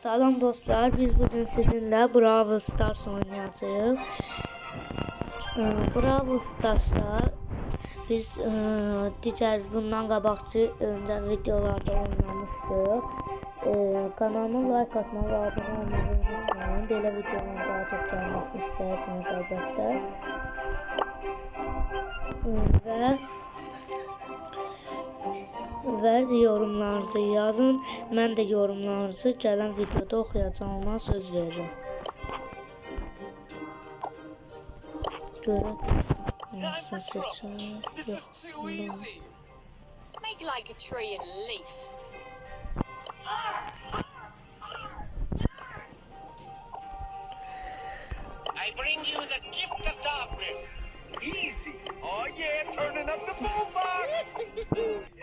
Salam dostlar, biz bugün sizinle Bravo Stars oynayacağız. Ee, Bravo Stars'ta biz e, diğer bundan qabaqçı öncə videolarda oynamışdıq. E, kanalıma like atmağı və abunə olmağı unutmayın. Belə videoların daha çox gəlməsini istəyirsiniz əlbəttə. E, və və yorumlarınızı yazın. Mən də yorumlarınızı gələn videoda oxuyacağıma söz verirəm. Görək. Seçim? This Yox. Make like a tree and leaf. I bring you the gift of darkness. Easy. Oh yeah, turning up the boombox.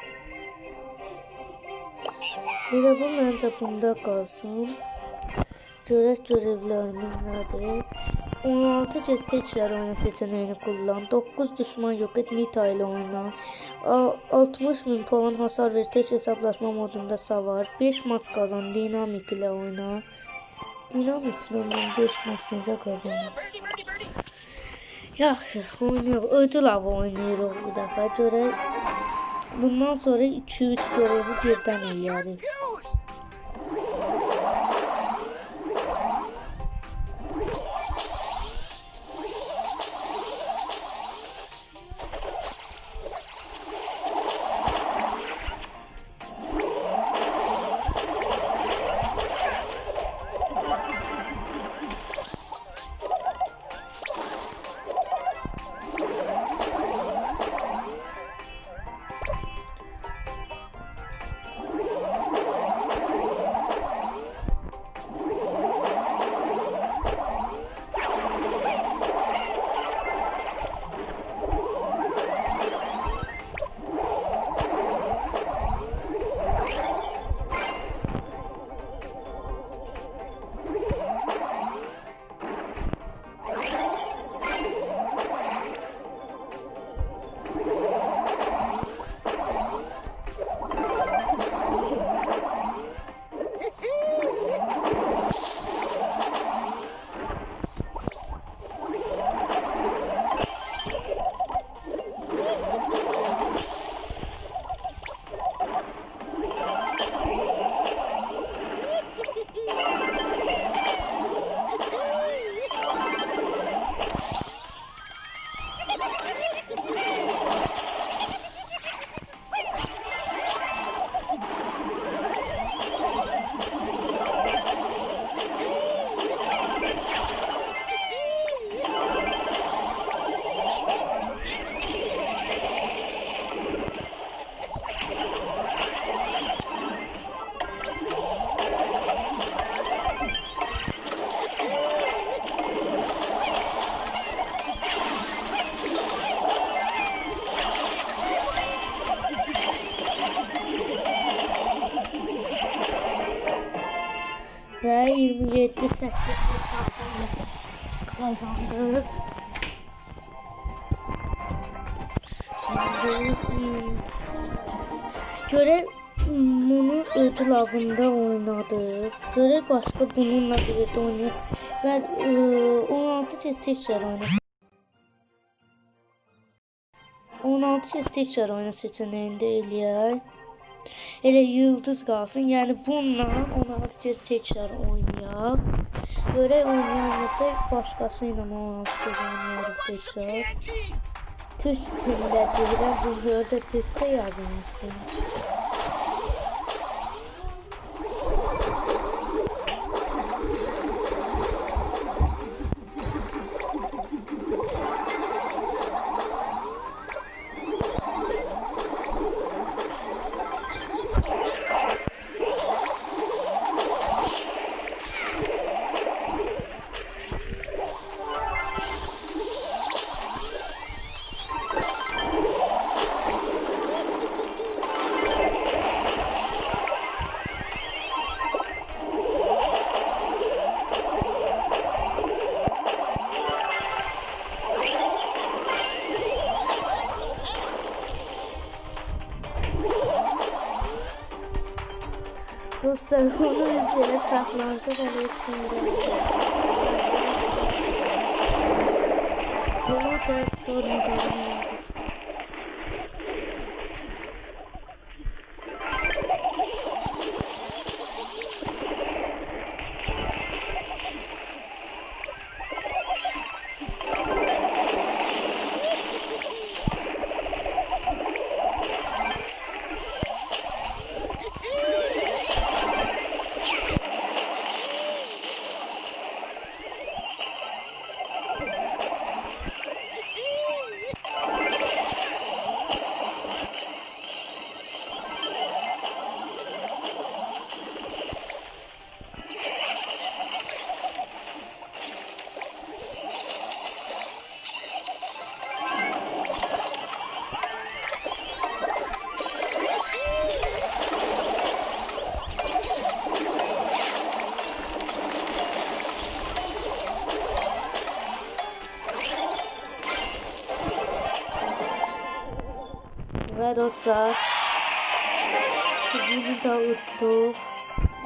Elə bu məncə bunda qalsın. Görək görevlərimiz nədir? 16 kez təkrar oyna seçənəyini kullan. 9 düşman yok et Nita ilə oyna. A- 60 min puan hasar ver tek hesaplaşma modunda savar. 5 maç qazan dinamik ilə oyna. Dinamiklə mən 5 maç necə birdie. Yaxşı, oynayaq. Ödül avı oynayırıq bu dəfə. Görək. Bundan sonra 2-3 görevi birdən eləyərik. Ve 27 8 hesabını hmm, görev bunu ödül avında oynadık. Görev başka bununla birlikte oynuyor. Ve e, 16 kez tekrar oynasın. 16 kez tekrar oyna seçeneğinde eləyək. Elə yıldız qalsın. Yəni bununla 16 kez təkrar oynayaq. Görək oynayamasa başqası ilə 16 kez oynayarıq təkrar. Türk dilində deyirəm, bu Dostlar onun üzerine saklanacak arayı sindireceğiz. Bunu da sorun Ve dostlar.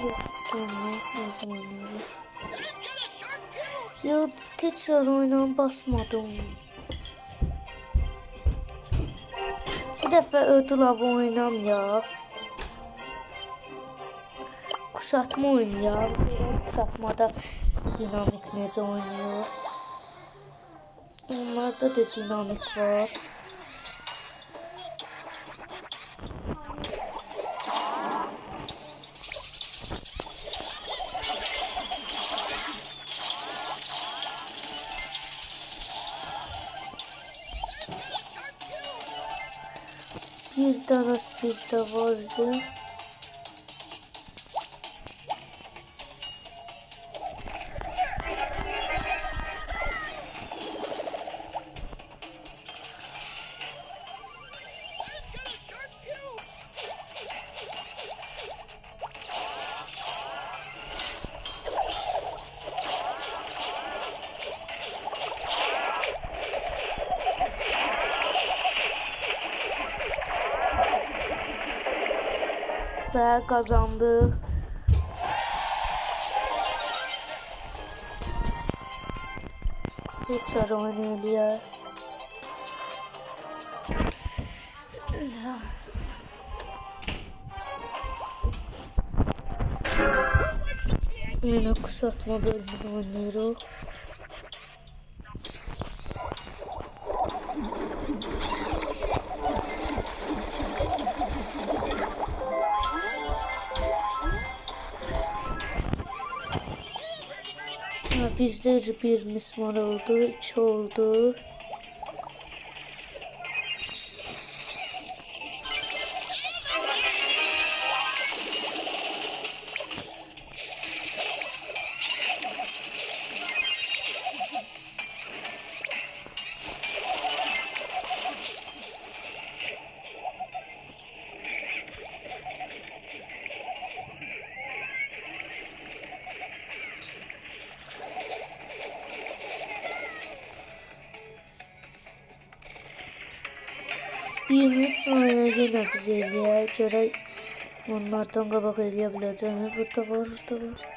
Yok istemiyorum Nasıl oynayacağım Ya tekrar oynan basmadım. Bir defa ödül oynam ya. Kuşatma oyun ya. Kuşatmada dinamik necə oynuyor? Onlarda da dinamik var Bir tane Ve kazandık. Tekrar oynayalım. Yine kuşatma bölümünü oynuyoruz. bizler bir Müslüman oldu, çoğuldu. 23 sonra yine güzelliğe göre onlardan kabak eleyebileceğim. Burada var, burada var.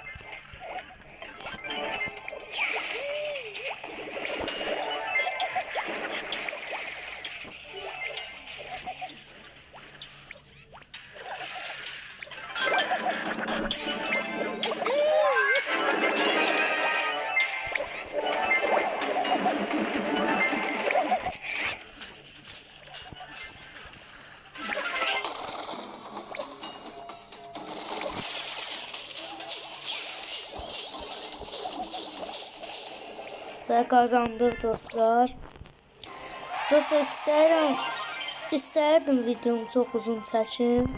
Ve kazandık dostlar. Dostlar isterim, isterdim videomu çok uzun çekim.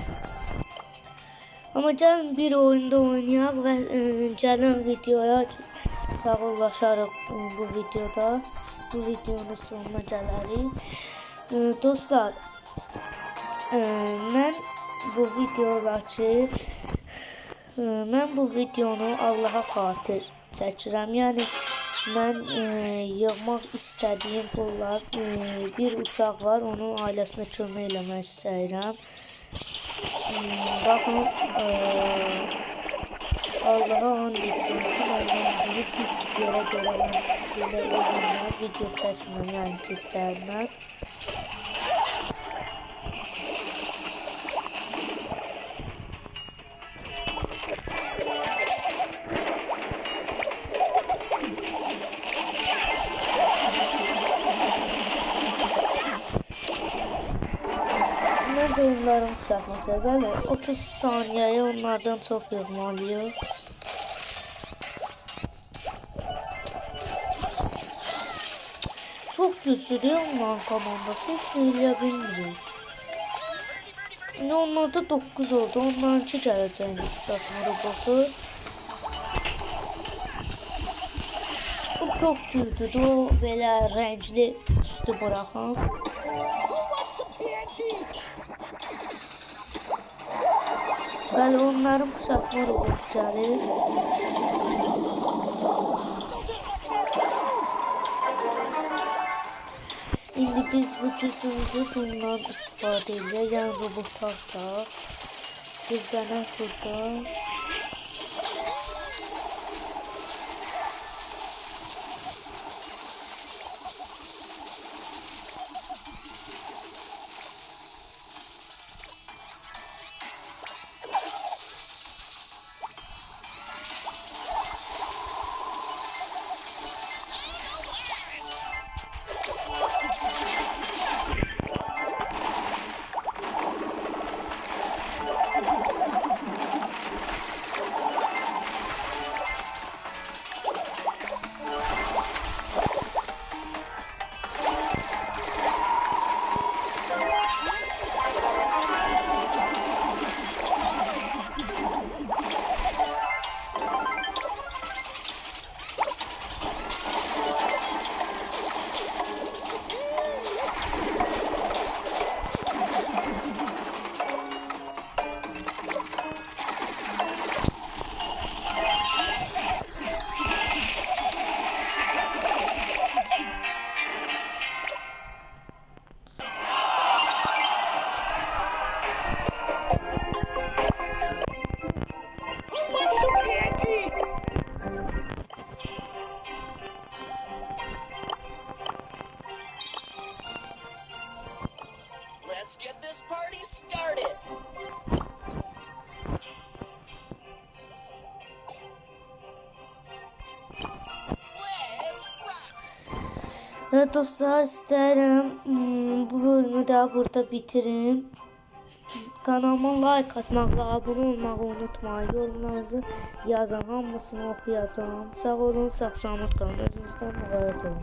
Ama gəlin bir oyunda oynayaq və e, gəlin videoya sağollaşarıq bu videoda. Bu videonun sonuna gələrik. E, dostlar, e, mən bu videodakı e, mən bu videonu Allaha xatir çəkirəm. Yəni mən e, yığmaq istədiyim pullar e, bir uşaq var, onun ailəsinə kömək eləmək istəyirəm. Hmm, Bakın eee Allah'a and etsin ki büyük bir yere göre böyle oyunlar, video çekmeyen kişiler. Bunlar da oyunların kısaltması. Böyle 30 saniyeye onlardan çok yığmalıyor. Çok güçlü değil mi onlar komandası? Hiç ne eləyə bilmirik. Yine onlarda 9 oldu. Onlarınki gələcəyini kısaltma robotu. Bu çok güclüdür. O belə rəngli üstü buraxan. Bəli, onların kuşatma robotu gəlir. İndi biz bu gücümüzü bundan istifadə edək. Yəni robotlar da. Bizlənək burada. Evet dostlar isterim hmm, bu bölümü de burada bitirin. Kanalıma like atmakla abone olmağı unutmayın. Yorumlarınızı yazın. Hamısını okuyacağım. Sağ olun, sağ salamat qalın. Özünüzdən müğayət olun.